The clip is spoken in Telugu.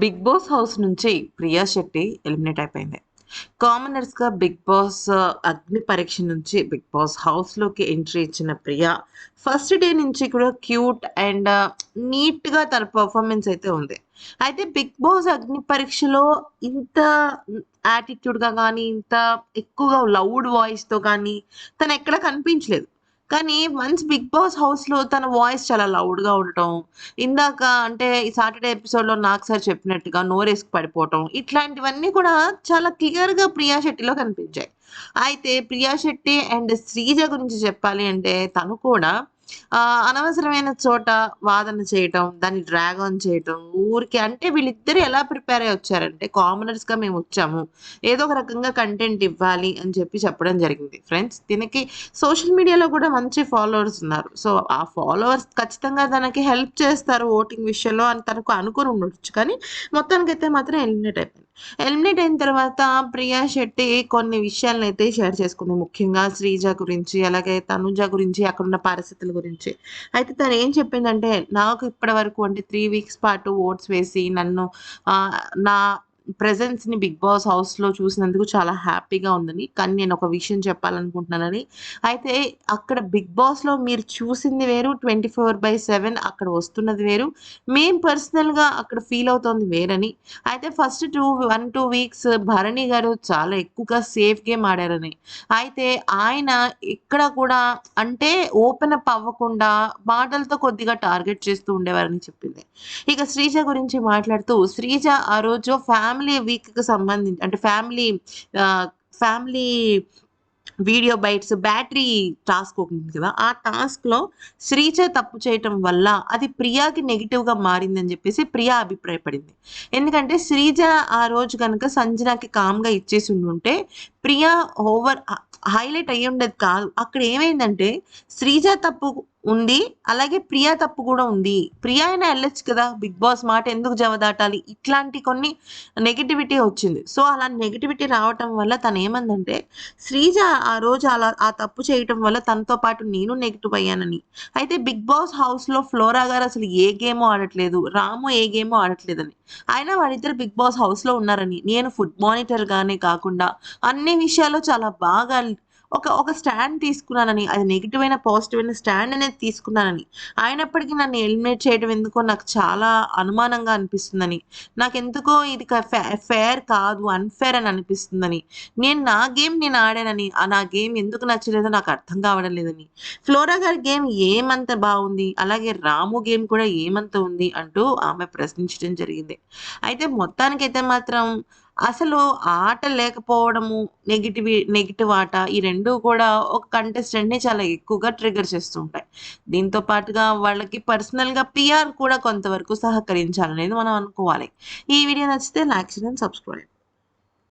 బిగ్ బాస్ హౌస్ నుంచి ప్రియా శెట్టి ఎలిమినేట్ అయిపోయింది. కామనర్స్గా బిగ్ బాస్ అగ్ని పరీక్ష నుంచి బిగ్ బాస్ హౌస్లోకి ఎంట్రీ ఇచ్చిన ప్రియా ఫస్ట్ డే నుంచి కూడా క్యూట్ అండ్ నీట్గా తన పర్ఫార్మెన్స్ అయితే ఉంది. అయితే బిగ్ బాస్ అగ్ని పరీక్షలో ఇంత యాటిట్యూడ్గా కానీ ఇంత ఎక్కువగా లౌడ్ వాయిస్తో కానీ తను ఎక్కడ కనిపించలేదు. కానీ వన్స్ బిగ్ బాస్ హౌస్లో తన వాయిస్ చాలా లౌడ్గా ఉండటం ఇందాక అంటే ఈ సాటర్డే ఎపిసోడ్లో నాకు సార్ చెప్పినట్టుగా నోరేసుకు పడిపోవటం ఇట్లాంటివన్నీ కూడా చాలా క్లియర్గా ప్రియా శెట్టిలో కనిపించాయి. అయితే ప్రియా శెట్టి అండ్ శ్రీజ గురించి చెప్పాలి అంటే తను కూడా అనవసరమైన చోట వాదన చేయటం దాన్ని డ్రాగ్ ఆన్ చేయటం ఊరికి అంటే వీళ్ళిద్దరు ఎలా ప్రిపేర్ అయ్యి వచ్చారంటే కామనర్స్గా మేము వచ్చాము. ఏదో ఒక రకంగా కంటెంట్ ఇవ్వాలి అని చెప్పి చెప్పడం జరిగింది. ఫ్రెండ్స్ దీనికి సోషల్ మీడియాలో కూడా మంచి ఫాలోవర్స్ ఉన్నారు. సో ఆ ఫాలోవర్స్ ఖచ్చితంగా తనకి హెల్ప్ చేస్తారు ఓటింగ్ విషయంలో అని తనకు అనుకుని ఉండొచ్చు. కానీ మొత్తానికైతే మాత్రం ఎలిమినేట్ అయిపోయింది. ఎలిమినేట్ అయిన తర్వాత ప్రియా శెట్టి కొన్ని విషయాలను అయితే షేర్ చేసుకుంది. ముఖ్యంగా శ్రీజ గురించి అలాగే తనుజ గురించి అక్కడ ఉన్న పరిస్థితుల గురించి. అయితే తను ఏం చెప్పిందంటే నాకు ఇప్పటి వరకు అంటే త్రీ వీక్స్ పాటు ఓట్స్ వేసి నన్ను ఆ, నా presence ని బిగ్ బాస్ హౌస్లో చూసినందుకు చాలా హ్యాపీగా ఉందని. కానీ నేను ఒక విషయం చెప్పాలనుకుంటున్నానని. అయితే అక్కడ బిగ్ బాస్లో మీరు చూసింది వేరు ట్వంటీ ఫోర్ బై సెవెన్ అక్కడ వస్తున్నది వేరు. మేం పర్సనల్గా అక్కడ ఫీల్ అవుతోంది వేరని. అయితే first two one two weeks Bharani గారు చాలా ఎక్కువగా సేఫ్ గేమ్ ఆడారని. అయితే ఆయన ఇక్కడ కూడా అంటే ఓపెన్ అప్ అవ్వకుండా మాటలతో కొద్దిగా టార్గెట్ చేస్తూ ఉండేవారని చెప్పింది. ఇక శ్రీజ గురించి మాట్లాడుతూ శ్రీజ ఆ రోజు ఫ్యామిలీ వీక్కి సంబంధించి అంటే family family video bytes battery task ఉంటుంది కదా ఆ టాస్క్లో శ్రీజ తప్పు చేయటం వల్ల అది ప్రియాకి నెగిటివ్గా మారిందని చెప్పేసి ప్రియా అభిప్రాయపడింది. ఎందుకంటే శ్రీజ ఆ రోజు కనుక సంజనాకి కామ్గా ఇచ్చేసి ఉండుంటే ప్రియా ఓవర్ హైలైట్ అయ్యి ఉండేది కాదు. అక్కడ ఏమైందంటే శ్రీజ తప్పు ఉంది అలాగే ప్రియా తప్పు కూడా ఉంది. ప్రియా అయినా వెళ్ళొచ్చు కదా బిగ్ బాస్ మాట ఎందుకు జవదాటాలి? ఇట్లాంటి కొన్ని నెగిటివిటీ వచ్చింది. సో అలా నెగిటివిటీ రావటం వల్ల తను ఏమందంటే శ్రీజ ఆ రోజు అలా ఆ తప్పు చేయటం వల్ల తనతో పాటు నేను నెగిటివ్ అయ్యానని. అయితే బిగ్ బాస్ హౌస్లో ఫ్లోరా గారు అసలు ఏ గేమో ఆడట్లేదు రాము ఏ గేమో ఆడట్లేదని. అయినా వాళ్ళిద్దరు బిగ్ బాస్ హౌస్లో ఉన్నారని. నేను ఫుడ్ మానిటర్గానే కాకుండా అన్ని విషయాల్లో చాలా బాగా ఒక ఒక స్టాండ్ తీసుకున్నానని అది నెగిటివ్ అయిన పాజిటివ్ అయిన స్టాండ్ అనేది తీసుకున్నానని. అయినప్పటికీ నన్ను ఎలిమినేట్ చేయడం ఎందుకో నాకు చాలా అనుమానంగా అనిపిస్తుందని. నాకు ఎందుకో ఇది ఫేర్ కాదు అన్ఫేర్ అని అనిపిస్తుందని. నేను నా గేమ్ నేను ఆడానని ఆ నా గేమ్ ఎందుకు నచ్చలేదో నాకు అర్థం కావడం లేదని. ఫ్లోరా గారి గేమ్ ఏమంత బాగుంది అలాగే రాము గేమ్ కూడా ఏమంత ఉంది అంటూ ఆమె ప్రశ్నించడం జరిగింది. అయితే మొత్తానికైతే మాత్రం అసలు ఆట లేకపోవడము నెగిటివ్ నెగిటివ్ ఆట ఈ రెండు కూడా ఒక కంటెస్టెంట్ని చాలా ఎక్కువగా ట్రిగర్ చేస్తుంటాయి దీంతో పాటుగా వాళ్ళకి పర్సనల్గా పిఆర్ కూడా కొంతవరకు సహకరించాలనేది మనం అనుకోవాలి. ఈ వీడియో నచ్చితే లైక్ చేయండి సబ్స్క్రైబ్